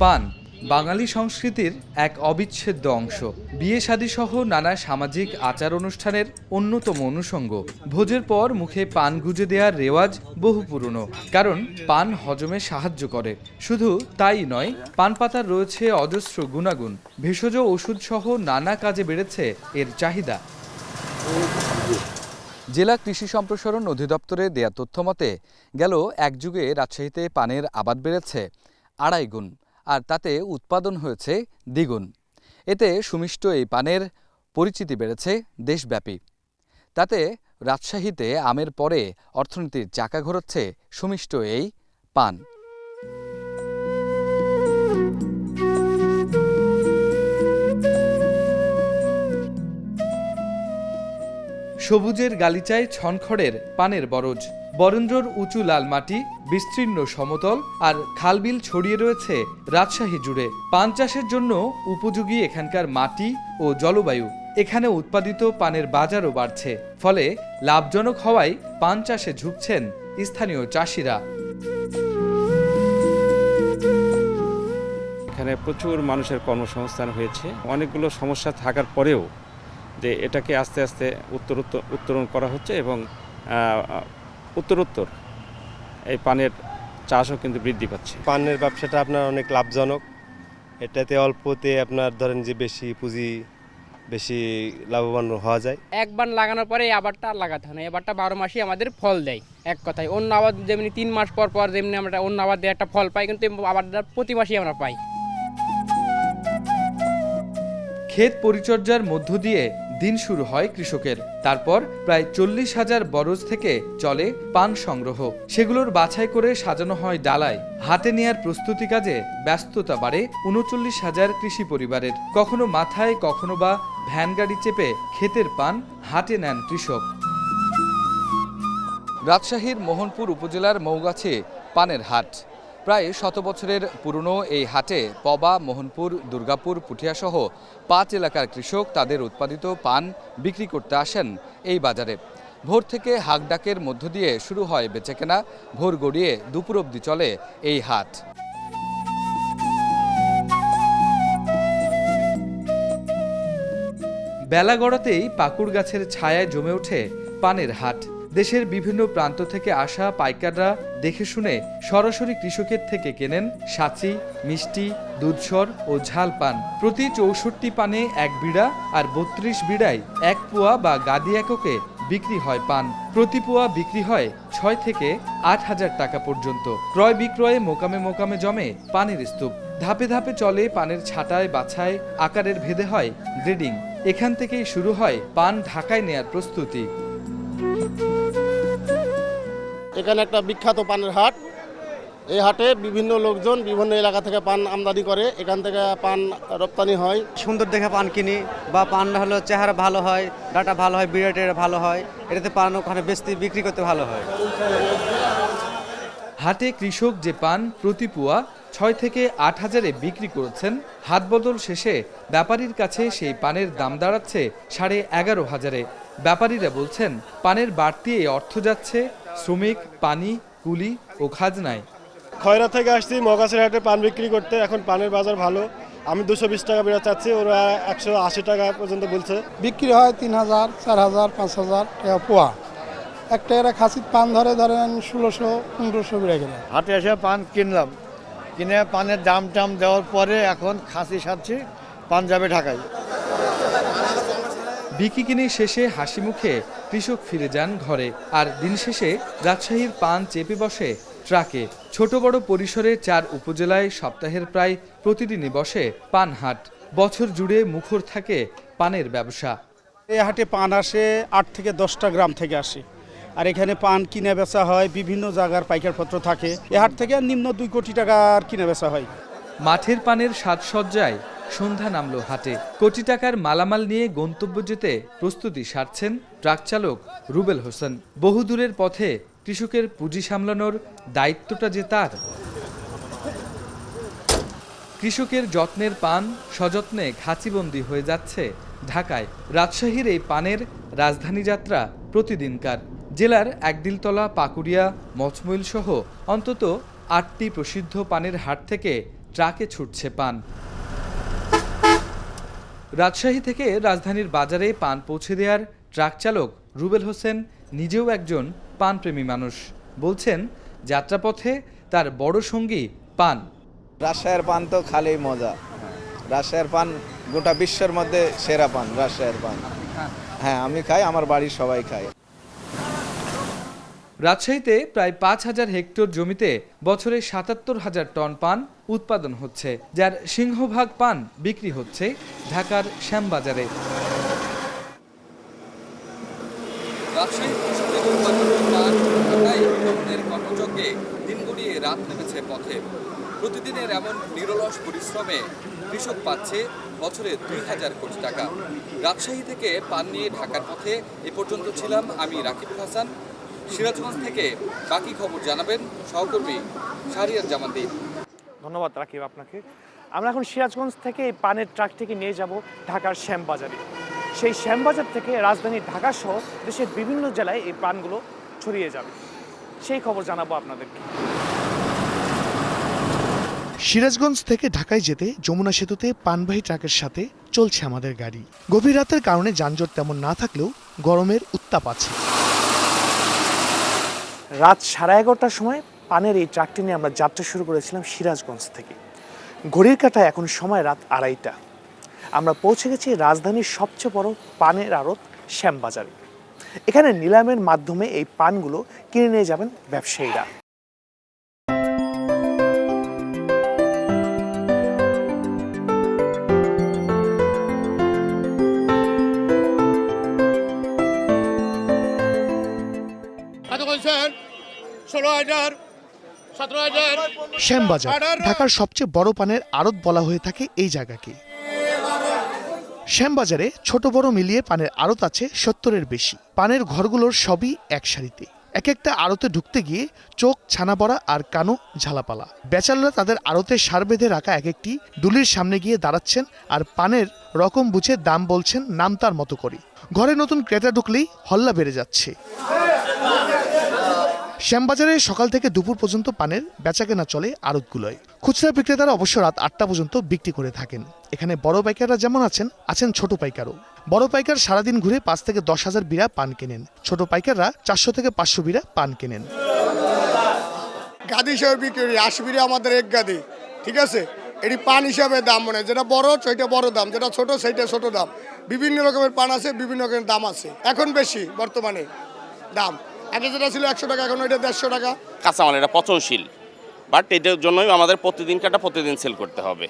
পান। বাঙালি সংস্কৃতির এক অবিচ্ছেদ্য অংশ। বিয়ে সহ নানা সামাজিক আচার অনুষ্ঠানের অন্যতম অনুষঙ্গ। ভোজের পর মুখে পান গুজে দেওয়ার রেওয়াজ বহু পুরনো। কারণ পান হজমে সাহায্য করে। শুধু তাই নয়, পান পাতার রয়েছে অজস্র গুণাগুণ। ভেষজ ওষুধ সহ নানা কাজে বেড়েছে এর চাহিদা। জেলা কৃষি সম্প্রসারণ অধিদপ্তরে দেয়া তথ্য মতে গেল এক যুগে রাজশাহীতে পানের আবাদ বেড়েছে আড়াই গুণ। আর তাতে উৎপাদন হয়েছে দ্বিগুণ। এতে সুমিষ্ট এই পানের পরিচিতি বেড়েছে দেশব্যাপী। তাতে রাজশাহীতে আমের পরে অর্থনীতির চাকা ঘোরাচ্ছে সুমিষ্ট এই পান। সবুজের গালিচায় ছনখড়ের পানের বরজ। বরেন্দ্রর উঁচু লাল মাটি, বিস্তীর্ণ সমতল আর খালবিল ছড়িয়ে রয়েছে রাজশাহী জুড়ে। পান চাষের জন্য উপযোগী এখানকার মাটি ও জলবায়ু এখানে উৎপাদিত পানের বাজারও বাড়ছে, ফলে লাভজনক হওয়ায় পান চাষে ঝুঁকছেন স্থানীয় চাষিরা। এখানে প্রচুর মানুষের কর্মসংস্থান হয়েছে। অনেকগুলো সমস্যা থাকার পরেও যে এটাকে আস্তে আস্তে উত্তরোত্তর উত্তরণ করা হচ্ছে এবং উত্তরোত্তর এই পানের চাষও কিন্তু বৃদ্ধি পাচ্ছে। পানের ব্যবসাটা আপনার অনেক লাভজনক। এটাতে অল্পতে আপনার ধরেন যে বেশি পুঁজি বেশি লাভবান হওয়া যায়। একবার লাগানোর পরে এই আবারটা আর লাগাতে হয় না। এবারটা বারো মাসই আমাদের ফল দেয় এক কথায়। অন্য আবাদ যেমনি তিন মাস পর পর যেমনি আমরা অন্য আবাদ দিয়ে একটা ফল পাই কিন্তু আবারটা প্রতি মাসেই আমরা পাই। ক্ষেত পরিচর্যার মধ্য দিয়ে দিন শুরু হয় কৃষকের। তারপর প্রায় চল্লিশ হাজার বরজ থেকে চলে পান সংগ্রহ। সেগুলোর বাছাই করে সাজানো হয় ডালায়। হাতে নেয়ার প্রস্তুতি কাজে ব্যস্ততা বাড়ে উনচল্লিশ হাজার কৃষি পরিবারের। কখনো মাথায়, কখনো বা ভ্যান গাড়ি চেপে ক্ষেতের পান হাটে নেন কৃষক। রাজশাহীর মোহনপুর উপজেলার মৌগাছে পানের হাট। প্রায় শত বছরের পুরনো এই হাটে পবা, মোহনপুর, দুর্গাপুর, পুঠিয়াসহ পাঁচ এলাকার কৃষক তাদের উৎপাদিত পান বিক্রি করতে আসেন এই বাজারে। ভোর থেকে হাকডাকের মধ্য দিয়ে শুরু হয় বেচাকেনা, ভোর গড়িয়ে দুপুর অবধি চলে এই হাট। বেলা গড়াতেই পাকুড় গাছের ছায়ায় জমে ওঠে পানের হাট। দেশের বিভিন্ন প্রান্ত থেকে আসা পাইকাররা দেখে শুনে সরাসরি কৃষকের থেকে কেনেন সাচি, মিষ্টি, দুধসর ও ঝাল পান। প্রতি চৌষট্টি পানে এক বিড়া আর বত্রিশ বিড়ায় এক পোয়া বা গাদি এককে বিক্রি হয় পান। প্রতি পোয়া বিক্রি হয় ছয় থেকে আট হাজার টাকা পর্যন্ত। ক্রয় বিক্রয়ে মোকামে মোকামে জমে পানের স্তূপ। ধাপে ধাপে চলে পানের ছাটায়, বাছায়, আকারের ভেদে হয় গ্রেডিং। এখান থেকেই শুরু হয় পান ঢাকায় নেয়ার প্রস্তুতি। এখানে একটা বিখ্যাত পানের হাট। এই হাটে বিভিন্ন লোকজন বিভিন্ন এলাকা থেকে পান আমদানি করে। এখান থেকে পান রপ্তানি হয়। সুন্দর দেখে পান কিনি বা পান হলো চেহারা ভালো হয় ডাটা ভালো হয় বিড়া টিড়া ভালো হয় এটাতে পান ওখানে বেচতে বিক্রি করতে ভালো হয়। হাটে কৃষক যে পান প্রতি পুয়া ছয় থেকে আট হাজারে বিক্রি করেছেন হাত বদল শেষে ব্যাপারীর কাছে সেই পানের দাম দাঁড়াচ্ছে সাড়ে এগারো হাজারে। ব্যাপারীরা বলছেন পানের বাড়তি এই অর্থ যাচ্ছে শ্রমিক পানি কুলি ও খাজনায়। খয়রা থেকে আসছি মগাছের হাটে পান বিক্রি করতে। এখন পানের বাজার ভালো। আমি দুশো বিশ টাকা বেড়া চাচ্ছি ওরা একশো আশি টাকা পর্যন্ত বলছে। বিক্রি হয় তিন হাজার চার হাজার পাঁচ হাজার টাকা পোয়া। একটা এরা খাসির পান ধরে ধরেন ষোলোশো পনেরোশো বেড়ে গেলে হাটে এসে পান কিনলাম। কিনে পানের দাম টাম দেওয়ার পরে এখন খাসি সাচ্ছি পান যাবে ঢাকায় বিকিকিনি শেষে হাসি মুখে কৃষক ফিরে যান ঘরে। আর দিন শেষে রাজশাহীর পান চেপে বসে ট্রাকে। ছোট বড় পরিসরে চার উপজেলায় সপ্তাহের প্রায় প্রতিদিনই বসে পান হাট। বছর জুড়ে মুখর থাকে পানের ব্যবসা। এই হাটে পান আসে আট থেকে দশটা গ্রাম থেকে আসে। আর এখানে পান কিনে বেচা হয় বিভিন্ন জায়গার পাইকারপত্র থাকে। এ হাট থেকে নিম্ন দুই কোটি টাকার কিনে বেচা হয়। মাঠের পানের সাজসজ্জায় সন্ধ্যা নামল হাটে। কোটি টাকার মালামাল নিয়ে গন্তব্য যেতে প্রস্তুতি সারছেন ট্রাক চালক রুবেল হোসেন। বহুদূরের পথে কৃষকের পুঁজি সামলানোর দায়িত্বটা যে তার। কৃষকের যত্নের পান সযত্নে খাঁচিবন্দি হয়ে যাচ্ছে ঢাকায়। রাজশাহীর এই পানের রাজধানী যাত্রা প্রতিদিনকার। জেলার একদিলতলা, পাকুড়িয়া, মচমইল সহ অন্তত আটটি প্রসিদ্ধ পানের হাট থেকে ট্রাকে ছুটছে পান। রাজশাহী থেকে রাজধানীর বাজারে পান পৌঁছে দেওয়ার ট্রাক চালক রুবেল হোসেন নিজেও একজন পানপ্রেমী মানুষ। বলছেন যাত্রাপথে তার বড় সঙ্গী পান। রাজশাহীর পান তো খালি মজা। রাজশাহীর পান গোটা বিশ্বের মধ্যে সেরা পান রাজশাহীর পান। হ্যাঁ আমি খাই আমার বাড়ির সবাই খায়। রাজশাহীতে প্রায় পাঁচ হাজার হেক্টর জমিতে বছরে সাতাত্তর হাজার টন পান উৎপাদন হচ্ছে, যার সিংহভাগ পান বিক্রি হচ্ছে ঢাকার শ্যামবাজারে। দিন রাত নেমেছে পথে। প্রতিদিনের এমন নিরলস পরিশ্রমে কৃষক পাচ্ছে বছরে দুই হাজার কোটি টাকা। রাজশাহী থেকে পান নিয়ে ঢাকার পথে এ পর্যন্ত ছিলাম আমি রাকিবুল হাসান। সিরাজগঞ্জ থেকে বাকি খবর জানাবেন সহকর্মী শাহরিয়ার জামান দ্বীপ ধন্যবাদ রাকিব আপনাকে। আমরা এখন সিরাজগঞ্জ থেকে এই পানের ট্রাকটিকে নিয়ে যাব ঢাকার শ্যামবাজারে। সেই শ্যামবাজার থেকে রাজধানী ঢাকা সহ দেশের বিভিন্ন জেলায় এই পানগুলো ছড়িয়ে যাবে। সেই খবর জানাব আপনাদেরকে। সিরাজগঞ্জ থেকে ঢাকায় যেতে যমুনা সেতুতে পানবাহী ট্রাকের সাথে চলছে আমাদের গাড়ি। গভীর রাতের কারণে যানজট তেমন না থাকলেও গরমের উত্তাপ আছে। রাত সাড়ে এগারোটার সময় পানের এই ট্রাকটি নিয়ে আমরা যাত্রা শুরু করেছিলাম সিরাজগঞ্জ থেকে। ঘড়ির কাঁটায় এখন সময় রাত আড়াইটা। আমরা পৌঁছে গেছি রাজধানীর সবচেয়ে বড় পানের আড়ত শ্যামবাজারে। এখানে নিলামের মাধ্যমে এই পানগুলো কিনে নিয়ে যাবেন ব্যবসায়ীরা। বলছেন? ষোলো হাজার সতেরো হাজার। শ্যামবাজার ঢাকার সবচেয়ে বড় পানের আড়ত বলা হয়ে থাকে এই জায়গাকে। শ্যামবাজারে ছোট বড় মিলিয়ে পানের আড়ত আছে সত্তরের বেশি। পানের ঘরগুলোর সবই এক সারিতে। এক একটা আড়তে ঢুকতে গিয়ে চোখ ছানা পড়া আর কানো ঝালাপালা। বেচাররা তাদের আড়তে সার বেঁধে রাখা এক একটি ডুলির সামনে গিয়ে দাঁড়াচ্ছেন আর পানের রকম বুঝে দাম বলছেন নাম তার মতো করে। ঘরে নতুন ক্রেতা ঢুকলেই হল্লা বেড়ে যাচ্ছে। শ্যামবাজারে সকাল থেকে দুপুর পর্যন্ত পানের বেচাকেনা চলে আড়তগুলোয়। খুচরা বিক্রেতারা অবশ্য রাত আটটা পর্যন্ত বিক্রি করে থাকেন। এখানে বড় পাইকাররা যেমন আছেন আছেন ছোট পাইকারও। বড় পাইকার সারাদিন ঘুরে পাঁচ থেকে দশ হাজার বিড়া পান কেনেন। ছোট পাইকাররা চারশো থেকে পাঁচশো বিড়া পান কেনেন। গাদি হিসাবে বিক্রি করি, আশি বিড়ি আমাদের এক গাদি, ঠিক আছে? এটি পান হিসাবে দাম মানে যেটা বড় সেটা বড় দাম, যেটা ছোট সেইটা ছোট দাম। বিভিন্ন রকমের পান আছে, বিভিন্ন রকমের দাম আছে। এখন বেশি বর্তমানে দাম। আগে যেটা ছিল একশো টাকা, এখন ওইটা দেড়শো টাকা। কাঁচামাল এটা পচনশীল। বাট এটার জন্যই আমাদের প্রতিদিন কাটা, প্রতিদিন সেল করতে হবে।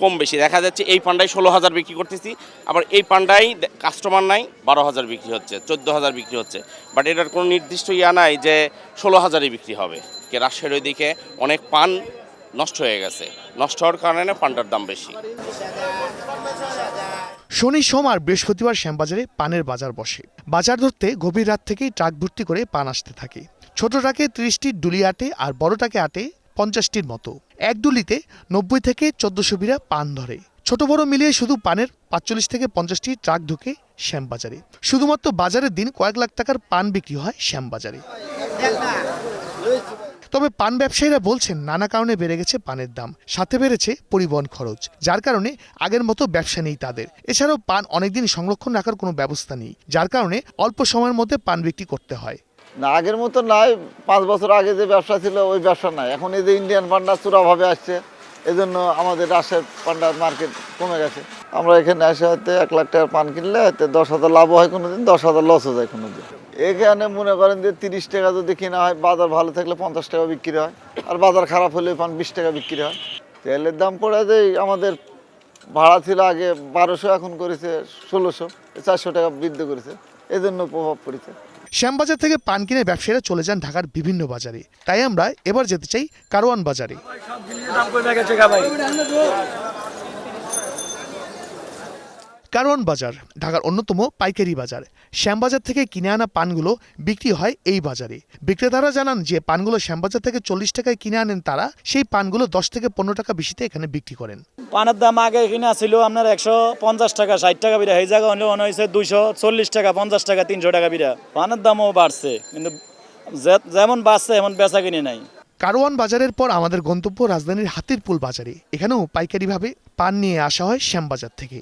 কম বেশি। দেখা যাচ্ছে এই পান্ডায় ষোলো হাজার বিক্রি করতেছি, আবার এই পান্ডায় কাস্টমার নাই, বারো হাজার বিক্রি হচ্ছে, চোদ্দ হাজার বিক্রি হচ্ছে। বাট এটার কোনো নির্দিষ্ট ইয়া নাই যে ষোলো হাজারই বিক্রি হবে। কে রাজশাহীর ওইদিকে অনেক পান নষ্ট হয়ে গেছে। নষ্ট হওয়ার কারণে পানটার দাম বেশি। শনি, সোম আর বৃহস্পতিবার শ্যামবাজারে পানের বাজার বসে। বাজার ধরতে গভীর রাত থেকেই ট্রাক ভর্তি করে পান আসতে থাকে। ছোট ট্রাকে ত্রিশটির ডুলি আটে আর বড় ট্রাকে আটে পঞ্চাশটির মতো। এক ডুলিতে নব্বই থেকে চোদ্দশো বিড়া পান ধরে। ছোট বড় মিলিয়ে শুধু পানের পাঁচচল্লিশ থেকে পঞ্চাশটি ট্রাক ঢুকে শ্যামবাজারে। শুধুমাত্র বাজারের দিন কয়েক লাখ টাকার পান বিক্রি হয় শ্যামবাজারে। তবে পান ব্যবসায়ীরা বলছেন নানা কারণে বেড়ে গেছে পানের দাম, সাথে বেড়েছে পরিবহন খরচ, যার কারণে আগের মতো ব্যবসা নেই তাদের। এছাড়াও পান অনেকদিন সংরক্ষণ রাখার কোনো ব্যবস্থা নেই, যার কারণে অল্প সময়ের মধ্যে পান বিক্রি করতে হয়। না, আগের মতো নাই, পাঁচ বছর আগে যে ব্যবসা ছিল, ওই ব্যবসা নাই। এখন এই যে ইন্ডিয়ান পান্ডা চূড়াভাবে আসছে, এজন্য আমাদের রাজশাহী পান্ডার মার্কেট কমে গেছে। আমরা এখানে এসে হয়তো এক লাখ টাকার পান কিনলে হয়তো দশ হাজার লাভও হয় কোনো দিন দশ হাজার লসও যায় কোনো দিন এখানে মনে করেন যে তিরিশ টাকা যদি কেনা হয় বাজার ভালো থাকলে পঞ্চাশ টাকা বিক্রি হয় আর বাজার খারাপ হলে পান বিশ টাকা বিক্রি হয়। তেলের দাম পড়ে যে আমাদের ভাড়া ছিল আগে বারোশো এখন করেছে ষোলোশো চারশো টাকা বৃদ্ধি করেছে এজন্য প্রভাব পড়েছে। শ্যামবাজার থেকে পান কিনে ব্যবসায়ীরা চলে যান ঢাকার বিভিন্ন বাজারে। তাই আমরা এবার যেতে চাই কারওয়ান বাজারে। কারওয়ান বাজার ঢাকার অন্যতম পাইকারি বাজার। শ্যামবাজার থেকে কিনে আনা পানগুলো বিক্রি হয় এই বাজারে। বিক্রেতারা জানান যে পানগুলো শ্যামবাজার থেকে চল্লিশ টাকায় কিনে আনেন তারা সেই পানগুলো দশ থেকে পনেরো টাকা বেশিতে এখানে বিক্রি করেন। পানের দাম আগে কিনে ছিল আপনার একশো পঞ্চাশ টাকা ষাট টাকা বিড়া এই জায়গা হলে মনে হয়েছে দুইশো চল্লিশ টাকা পঞ্চাশ টাকা তিনশো টাকা বিরা। পানের দামও বাড়ছে কিন্তু যেমন বাড়ছে এমন বেচা কিনে নাই। কারওয়ান বাজারের পর আমাদের গন্তব্য রাজধানীর হাতিরপুল বাজারে। এখানেও পাইকারিভাবে পান নিয়ে আসা হয় শ্যামবাজার থেকে।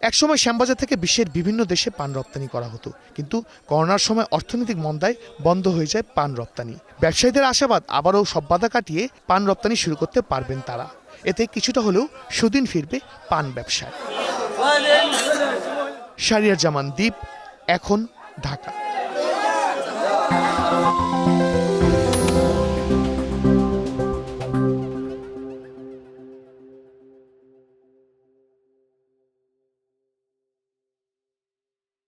একসময় শ্যামবাজার থেকে বিশ্বের বিভিন্ন দেশে পান রপ্তানি করা হতো। কিন্তু করোনার সময় অর্থনৈতিক মন্দায় বন্ধ হয়ে যায় পান রপ্তানি। ব্যবসায়ীদের আশাবাদ আবারও সব বাধা কাটিয়ে পান রপ্তানি শুরু করতে পারবেন তারা। এতে কিছুটা হলেও সুদিন ফিরবে পান ব্যবসায়। শারিয়ার জামান দ্বীপ, এখন ঢাকা।